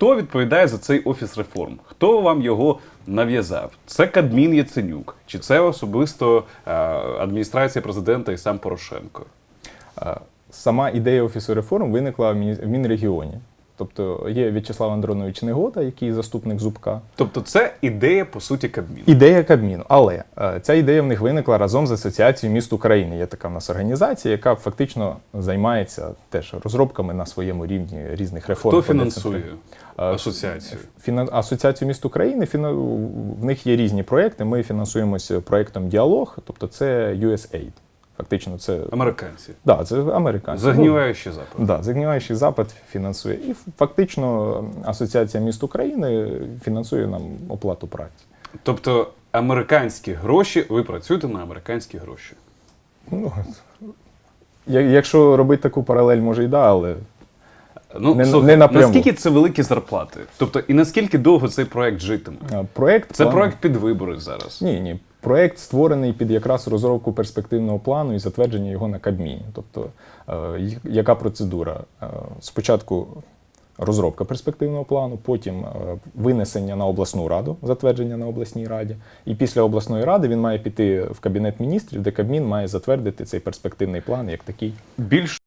Хто відповідає за цей офіс реформ? Хто вам його нав'язав? Це Кадмін Яценюк, чи це особисто е, адміністрація президента і сам Порошенко? Е, Сама ідея офісу реформ виникла в Мінрегіоні. Тобто є В'ячеслав Андронович Негода, який заступник Зубка. Тобто, це ідея по суті Кабміну. Ідея Кабміну. Але е, ця ідея в них виникла разом з Асоціацією міст України. Є така в нас організація, яка фактично займається теж розробками на своєму рівні різних реформ. Хто фінансує асоціацію? Фіна... Асоціацію міст України фіна... в них є різні проекти. Ми фінансуємося проектом Діалог, тобто це USAID. Фактично, це Американці. да, це американці. Загніваючий запад. Ну, да, загніваючий запад фінансує. І фактично Асоціація міст України фінансує нам оплату праці. Тобто американські гроші, ви працюєте на американські гроші. Ну, якщо робити таку паралель, може і да, але Ну, Не- слухай, не напряму. наскільки це великі зарплати? Тобто, і наскільки довго цей проект житиме? проект Це план- проект під вибори зараз. Ні, ні. Проект створений під якраз розробку перспективного плану і затвердження його на Кабміні. Тобто, е, яка процедура? Е, Спочатку розробка перспективного плану, потім е, винесення на обласну раду, затвердження на обласній раді. І після обласної ради він має піти в кабінет міністрів, де Кабмін має затвердити цей перспективний план як такий. Більш